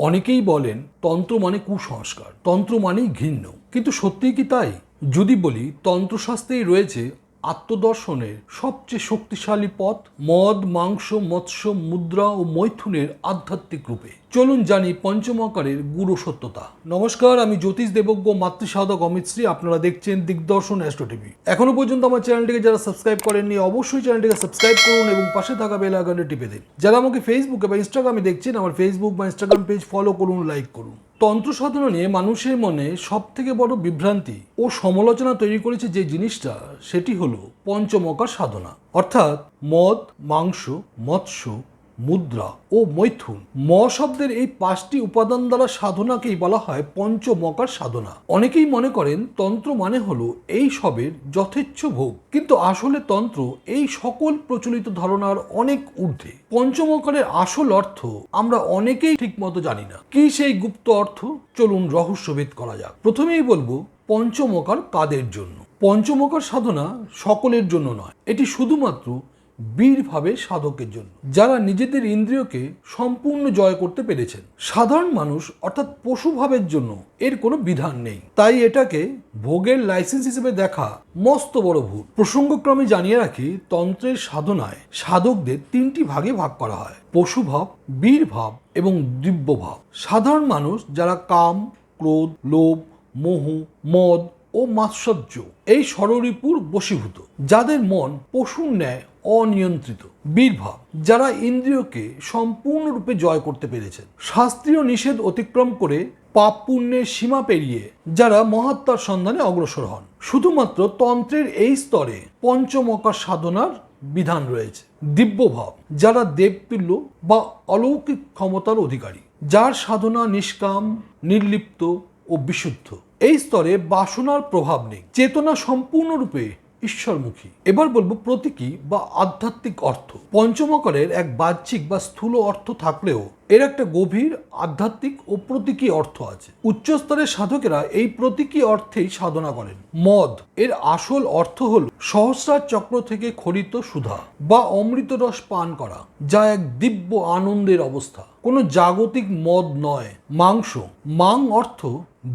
অনেকেই বলেন তন্ত্র মানে কুসংস্কার, তন্ত্র মানেই ঘৃণ্য। কিন্তু সত্যিই কি তাই? যদি বলি, তন্ত্রশাস্ত্রেই রয়েছে আত্মদর্শনের সবচেয়ে শক্তিশালী পথ মদ, মাংস, মৎস্য, মুদ্রা ও মৈথুনের আধ্যাত্মিক রূপে। চলুন জানি পঞ্চমকারের গুরু সত্যতা। নমস্কার, আমি জ্যোতিষ দেবজ্ঞ মাতৃসাধক অমিত শ্রী। আপনারা দেখছেন দিগদর্শন অ্যাস্ট্রো টিভি এখনও পর্যন্ত আমার চ্যানেলটিকে যারা সাবস্ক্রাইব করেননি, অবশ্যই চ্যানেলটিকে সাবস্ক্রাইব করুন এবং পাশে থাকা বেল আইকনটি টিপে দিন। যারা আমাকে ফেসবুকে বা ইনস্টাগ্রামে দেখছেন, আমার ফেসবুক বা ইনস্টাগ্রাম পেজ ফলো করুন লাইক করুন। তন্ত্র সাধনা নিয়ে মানুষের মনে সব থেকে বড় বিভ্রান্তি ও সমালোচনা তৈরি করেছে যে জিনিসটা, সেটি হলো পঞ্চমকার সাধনা। অর্থাৎ মদ, মাংস, মৎস্য মুদ্রা ও মৈথুন। ম শব্দের এই পাঁচটি উপাদান দ্বারা সাধনাকেই বলা হয় পঞ্চমকার সাধনা। অনেকেই মনে করেন তন্ত্র মানে হলো এই সবের যথেচ্ছ ভোগ। কিন্তু আসলে তন্ত্র এই সকল প্রচলিত ধারণার অনেক ঊর্ধ্বে। পঞ্চমকারের আসল অর্থ আমরা অনেকেই ঠিকমতো জানি না। কি সেই গুপ্ত অর্থ? চলুন রহস্যভেদ করা যাক। প্রথমেই বলব পঞ্চমকার কাদের জন্য? পঞ্চমকার সাধনা সকলের জন্য নয়। এটি শুধুমাত্র বীরভাবে সাধকের জন্য। যারা নিজেদের ইন্দ্রিয়কে সম্পূর্ণ জয় করতে পেরেছেন। সাধারণ মানুষ অর্থাৎ পশুভাবের জন্য এর কোনো বিধান নেই। তাই এটাকে ভোগের লাইসেন্স হিসেবে দেখা মস্ত বড় ভুল। প্রসঙ্গক্রমে জানিয়ে রাখি, তন্ত্রের সাধনায় সাধকদের তিনটি ভাগে ভাগ করা হয়। পশুভাব, বীরভাব এবং দিব্যভাব। সাধারণ মানুষ যারা কাম, ক্রোধ, লোভ, মোহ, মদ ও মাৎসর্য, এই ষড়রিপুর বশীভূত। যাদের মন পশুর ন্যায় অনিয়ন্ত্রিত, বীরভাব, যারা ইন্দ্রিয়কে সম্পূর্ণরূপে জয় করতে পেরেছেন। শাস্ত্রীয় নিষেধ অতিক্রম করে পাপ পুণ্যের সীমা পেরিয়ে যারা মহাত্মার সন্ধানে অগ্রসর হন। শুধুমাত্র তন্ত্রের এই স্তরে পঞ্চমকার সাধনার বিধান রয়েছে। দিব্যভাব, যারা দেবতুল্য বা অলৌকিক ক্ষমতার অধিকারী, যার সাধনা নিষ্কাম, নির্লিপ্ত ও বিশুদ্ধ। এই স্তরে বাসনার প্রভাব নেই। চেতনা সম্পূর্ণরূপে ঈশ্বরমুখী। এবার বলব প্রতীকী বা আধ্যাত্মিক অর্থ। পঞ্চমকরের এক বাহ্যিক বা স্থূল অর্থ থাকলেও এর একটা গভীর আধ্যাত্মিক ও প্রতীকী অর্থ আছে। উচ্চস্তরের সাধকেরা এই প্রতীকী অর্থেই সাধনা করেন। মদ, এর আসল অর্থ হল সহস্রার চক্র থেকে খরিত সুধা বা অমৃত রস পান করা, যা এক দিব্য আনন্দের অবস্থা। কোনো জাগতিক মদ নয়, মাংস। মাং অর্থ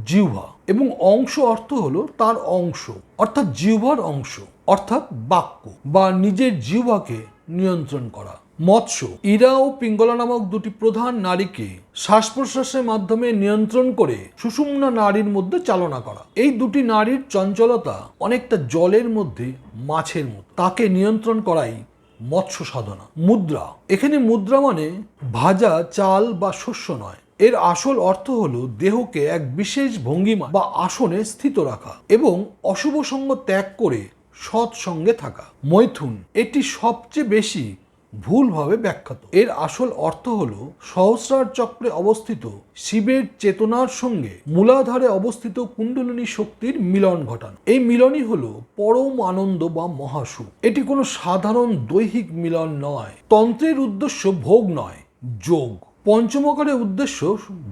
জিহ্বা এবং অংশ অর্থ হলো তার অংশ, অর্থাৎ জিহ্বার অংশ, অর্থাৎ বাক্য বা নিজের জিহ্বাকে নিয়ন্ত্রণ করা। মৎস্য। ইরা ও পিঙ্গলা নামক দুটি প্রধান নারীকে শ্বাস প্রশ্বাসের মাধ্যমে নিয়ন্ত্রণ করে সুষুম্না নারীর মধ্যে চালনা করা। এই দুটি নারীর চঞ্চলতা অনেকটা জলের মধ্যে, মাছের মতো। তাকে নিয়ন্ত্রণ করাই মৎস্য সাধনা। মুদ্রা। এখানে মুদ্রা মানে ভাজা চাল বা শস্য নয়। এর আসল অর্থ হলো দেহকে এক বিশেষ ভঙ্গিমা বা আসনে স্থিত রাখা এবং অশুভ সঙ্গ ত্যাগ করে সৎ সঙ্গে থাকা। মৈথুন। এটি সবচেয়ে বেশি ভুলভাবে ব্যাখ্যাত। এর আসল অর্থ হল, সহস্রার চক্রে অবস্থিত শিবের চেতনার সঙ্গে মূলাধারে অবস্থিত কুণ্ডলিনী শক্তির মিলন ঘটানো। এই মিলনই হল পরম আনন্দ বা মহাসুখ। এটি কোনো সাধারণ দৈহিক মিলন নয়, তন্ত্রের উদ্দেশ্য ভোগ নয়, যোগ। পঞ্চমকারের উদ্দেশ্য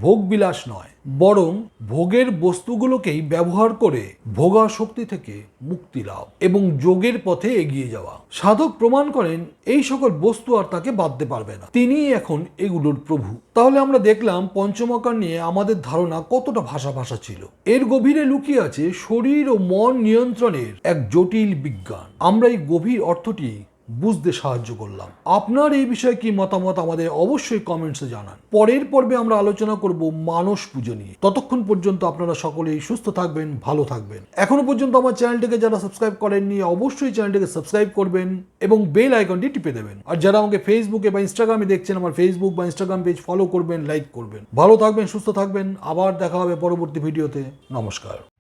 ভোগবিলাস নয়, বরং ভোগের বস্তুগুলোকেই ব্যবহার করে ভোগা শক্তি থেকে মুক্তি লাভ এবং যোগের পথে এগিয়ে যাওয়া। সাধক প্রমাণ করেন, এই সকল বস্তু আর তাকে বাঁধতে পারবে না। তিনিই এখন এগুলোর প্রভু। তাহলে আমরা দেখলাম পঞ্চমকার নিয়ে আমাদের ধারণা কতটা ভাষা ভাষা ছিল। এর গভীরে লুকিয়ে আছে শরীর ও মন নিয়ন্ত্রণের এক জটিল বিজ্ঞান। আমরা এই গভীর অর্থটি বুঝতে সাহায্য করলাম। আপনার এই বিষয়ে কি মতামত আমাদের অবশ্যই কমেন্টসে জানান। পরের পর্বে আমরা আলোচনা করব মানস পুজো নিয়ে। ততক্ষণ পর্যন্ত আপনারা সকলেই সুস্থ থাকবেন, ভালো থাকবেন। এখনও পর্যন্ত আমার চ্যানেলটিকে যারা সাবস্ক্রাইব করেননি, অবশ্যই চ্যানেলটিকে সাবস্ক্রাইব করবেন এবং বেল আইকনটি টিপে দেবেন। আর যারা আমাকে ফেসবুকে বা ইনস্টাগ্রামে দেখছেন, আমার ফেসবুক বা ইনস্টাগ্রাম পেজ ফলো করবেন লাইক করবেন। ভালো থাকবেন, সুস্থ থাকবেন। আবার দেখা হবে পরবর্তী ভিডিওতে নমস্কার।